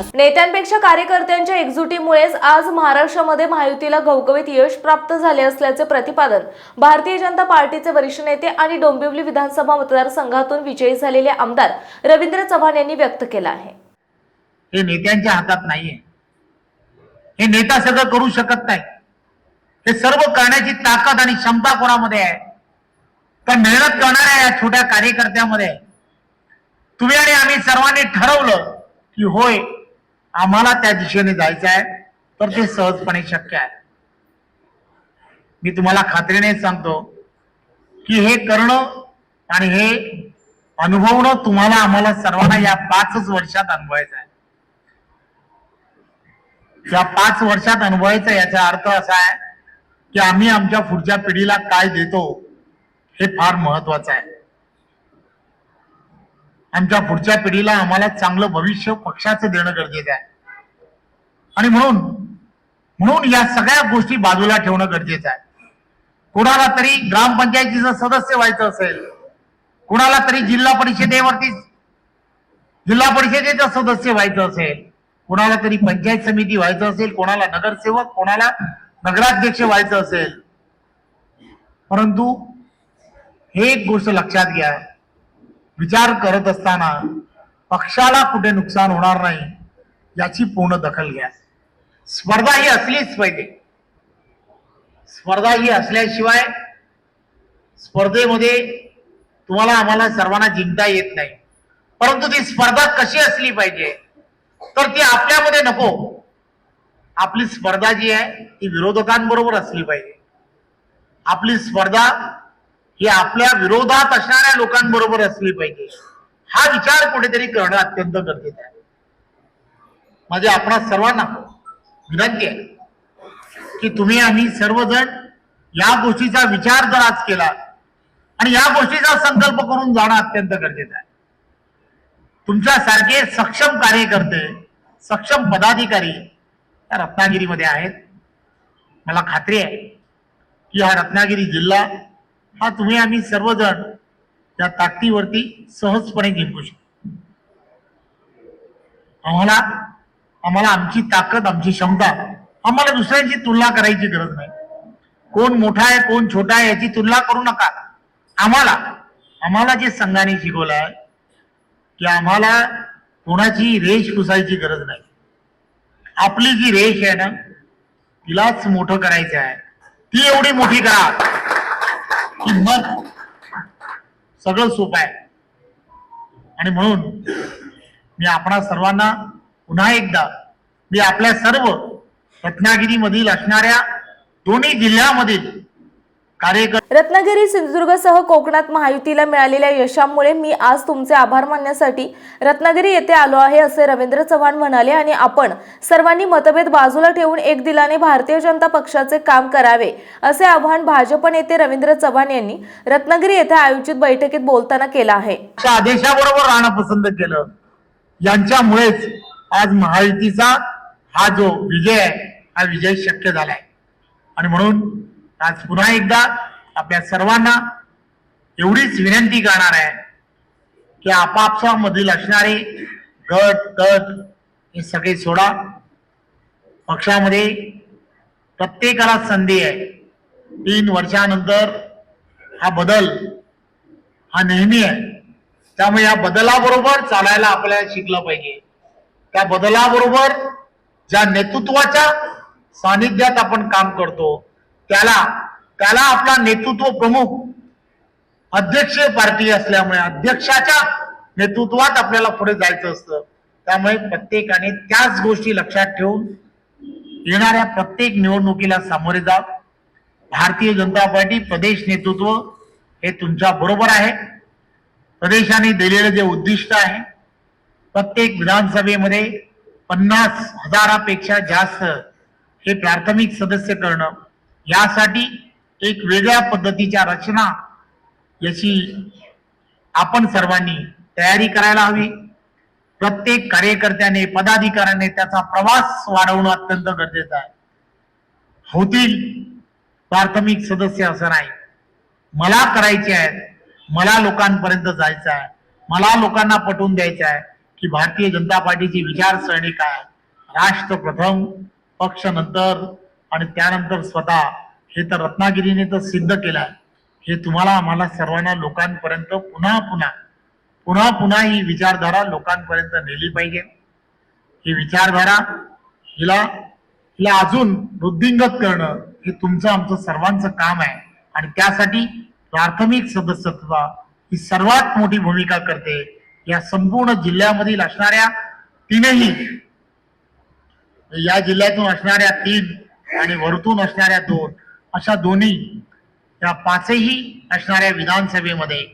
विश्वास नेत्यांपेक्षा कार्यकर्त्यांच्या एकजुटीमुळेच आज महाराष्ट्रामध्ये महायुतीला घवघवीत यश प्राप्त झाले असल्याचे प्रतिपादन भारतीय जनता पार्टीचे वरिष्ठ नेते आणि डोंबिवली विधानसभा मतदारसंघातून विजयी झालेले आमदार रवींद्र चव्हाण यांनी व्यक्त केला आहे. हे नेत्यांच्या हातात नाहीये. हे नेता सगळं करू शकत नाही. हे सर्व करण्याची ताकद आणि क्षमता कोणामध्ये आहे? तर मेहनत करणाऱ्या या छोट्या कार्यकर्त्यामध्ये. आहे. तुम्ही आणि आम्ही सर्वांनी ठरवलं की होय आम्हाला त्या दिशेने जायचं आहे तर ते सहजपणे शक्य आहे. मी तुम्हाला खात्रीने सांगतो की हे करणं आणि हे अनुभवणं तुम्हाला आम्हाला सर्वांना या पाचच वर्षात अनुभवायचं आहे. या पाच वर्षात अनुभवायचा याचा अर्थ असा आहे की आम्ही आमच्या पुढच्या पिढीला काय देतो हे फार महत्वाचं आहे. आमच्या पुढच्या पिढीला आम्हाला चांगलं भविष्य पक्षाचं देणं गरजेचं आहे. आणि म्हणून म्हणून या सगळ्या गोष्टी बाजूला ठेवणं गरजेचं आहे. कुणाला तरी ग्रामपंचायतीचं सदस्य व्हायचं असेल कुणाला तरी जिल्हा परिषदेवरती जिल्हा परिषदेचं सदस्य व्हायचं असेल कोणाला तरी पंचायत समिती व्हायचं असेल कोणाला नगरसेवक कोणाला नगराध्यक्ष व्हायचं असेल. परंतु हे एक गोष्ट लक्षात घ्या. विचार करत असताना पक्षाला कुठे नुकसान होणार नाही याची पूर्ण दखल घ्या. स्पर्धा ही असलीच पाहिजे. स्पर्धा ही असल्याशिवाय स्पर्धेमध्ये तुम्हाला आम्हाला सर्वांना जिंकता येत नाही. परंतु ती स्पर्धा कशी असली पाहिजे तर ती आपल्यामध्ये नको. आपली स्पर्धा जी आहे ती विरोधकांबरोबर असली पाहिजे. आपली स्पर्धा ही आपल्या विरोधात असणाऱ्या लोकांबरोबर असली पाहिजे. हा विचार कुठेतरी करणं अत्यंत गरजेचं आहे. माझे आपणा सर्वांना विनंती आहे की तुम्ही आम्ही सर्वजण या गोष्टीचा विचार जर आज केला आणि या गोष्टीचा संकल्प करून जाणं अत्यंत गरजेचं आहे. तुमच्यासारखे सक्षम कार्यकर्ते सक्षम पदाधिकारी या रत्नागिरीमध्ये आहेत. मला खात्री आहे की हा रत्नागिरी जिल्हा हा तुम्ही आम्ही सर्वजण त्या ताकदीवरती सहजपणे जिंकू शकतो. आम्हाला आम्हाला आमची ताकद आमची क्षमता आम्हाला दुसऱ्यांची तुलना करायची गरज नाही. कोण मोठा आहे कोण छोटा आहे याची तुलना करू नका. आम्हाला आम्हाला जे संघाने शिकवलं आहे की आम्हाला कोणाची रेष पुसायची गरज नाही. आपली जी रेष आहे ना तिलाच मोठं करायचं आहे. ती एवढी मोठी करा. किंमत सगळं सोपं आहे. आणि म्हणून मी आपणा सर्वांना पुन्हा एकदा मी आपल्या सर्व रत्नागिरीमधील असणाऱ्या दोन्ही जिल्ह्यामधील रत्नागिरी सिंधुदुर्गसह कोकणात महायुतीला मिळालेल्या यशामुळे मी आज तुमचे आभार मानण्यासाठी रत्नागिरी येथे आलो आहे असे रवींद्र चव्हाण म्हणाले आणि आपण सर्वांनी मतभेद बाजूला ठेवून एक दिलाने भारतीय जनता पक्षाचे काम करावे असे आवाहन भाजप नेते रवींद्र चव्हाण यांनी रत्नागिरी येथे आयोजित बैठकीत बोलताना केलं आहे. आदेशाबरोबर राहणं पसंत केलं. यांच्यामुळेच आज महायुतीचा हा जो विजय आहे हा विजय शक्य झालाय. आणि म्हणून आज पुन्हा एकदा आपल्या सर्वांना एवढीच विनंती करणार आहे की आपापसामधील असणारे गट तट हे सगळे सोडा. पक्षामध्ये प्रत्येकाला संधी आहे. तीन वर्षानंतर हा बदल हा नेहमी आहे. त्यामुळे या बदलाबरोबर चालायला आपल्याला शिकलं पाहिजे. त्या बदलाबरोबर ज्या नेतृत्वाच्या सानिध्यात आपण काम करतो त्याला त्याला आपला नेतृत्व प्रमुख अध्यक्षीय पार्टी असल्यामुळे अध्यक्षाच्या नेतृत्वात आपल्याला पुढे जायचं असतं. त्यामुळे प्रत्येकाने त्याच गोष्टी लक्षात ठेवून येणाऱ्या प्रत्येक निवडणुकीला सामोरे जा. भारतीय जनता पार्टी प्रदेश नेतृत्व हे तुमच्या बरोबर आहे. प्रदेशाने दिलेलं जे उद्दिष्ट आहे प्रत्येक विधानसभेमध्ये पन्नास हजारापेक्षा जास्त हे प्राथमिक सदस्य करणं यासाठी एक वेगळ्या पद्धतीच्या रचना याची आपण सर्वांनी तयारी करायला हवी. प्रत्येक कार्यकर्त्याने पदाधिकाऱ्याने त्याचा प्रवास वाढवणं अत्यंत गरजेचं आहे. होतील प्राथमिक सदस्य असं नाही. मला करायचे आहेत मला लोकांपर्यंत जायचं आहे मला लोकांना पटवून द्यायचं आहे की भारतीय जनता पार्टीची विचारसरणी काय राष्ट्र प्रथम पक्ष नंतर आणि त्यानंतर स्वतः हे तर रत्नागिरीने तर सिद्ध केलं आहे हे तुम्हाला आम्हाला सर्वांना लोकांपर्यंत पुन्हा पुन्हा पुन्हा पुन्हा ही विचारधारा लोकांपर्यंत नेली पाहिजे. ही विचारधारा हिला हिला अजून वृद्धिंगत करणं हे तुमचं आमचं सर्वांचं काम आहे. आणि त्यासाठी प्राथमिक सदस्यत्व ही सर्वात मोठी भूमिका करते. या संपूर्ण जिल्ह्यामधील असणाऱ्या तीनही या जिल्ह्यातून असणाऱ्या तीन आणि वरतून असणाऱ्या दोन अशा दोन्ही या पाचही असणाऱ्या विधानसभेमध्ये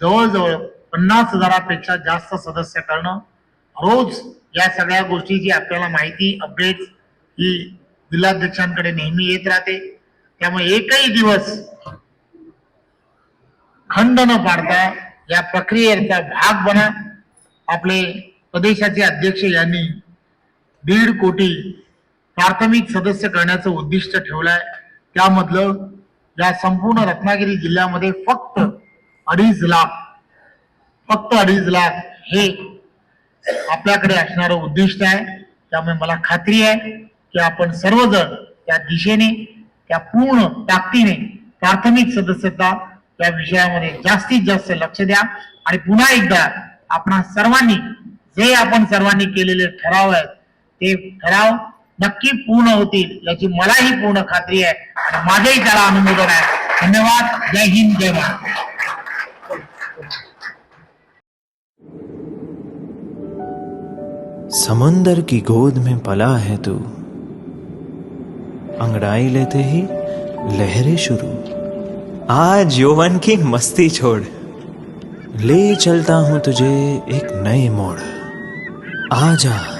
जवळजवळ पन्नास हजारापेक्षा जास्त सदस्य करणं रोज या सगळ्या गोष्टीची आपल्याला माहिती अपडेट ही जिल्हाध्यक्षांकडे नेहमी येत राहते. त्यामुळे एकही दिवस खंड न पाडता या प्रक्रियेचा भाग बना. आपले प्रदेशाचे अध्यक्ष यांनी दीड कोटी प्राथमिक सदस्य करण्याचं उद्दिष्ट ठेवलंय. त्यामधलं या संपूर्ण रत्नागिरी जिल्ह्यामध्ये फक्त अडीच लाख फक्त अडीच लाख हे आपल्याकडे असणारं उद्दिष्ट आहे. त्यामुळे मला खात्री आहे की आपण सर्वजण त्या दिशेने त्या पूर्ण ताकदीने प्राथमिक सदस्यता या विषयामध्ये जास्तीत जास्त लक्ष द्या. आणि पुन्हा एकदा आपण सर्वांनी जे आपण सर्वांनी केलेले ठराव आहेत ते ठराव नक्की पूर्ण होतील, याची मलाही पूर्ण खात्री आहे आणि माझंही त्याला अनुमोदन आहे. धन्यवाद. जय हिंद, जय महाराष्ट्र. समंदर की गोद में पला है तू। अंगड़ाई लेते ही लहरें शुरू। आज यौवन की मस्ती छोड़। ले चलता हूँ तुझे एक नए मोड़। आ जा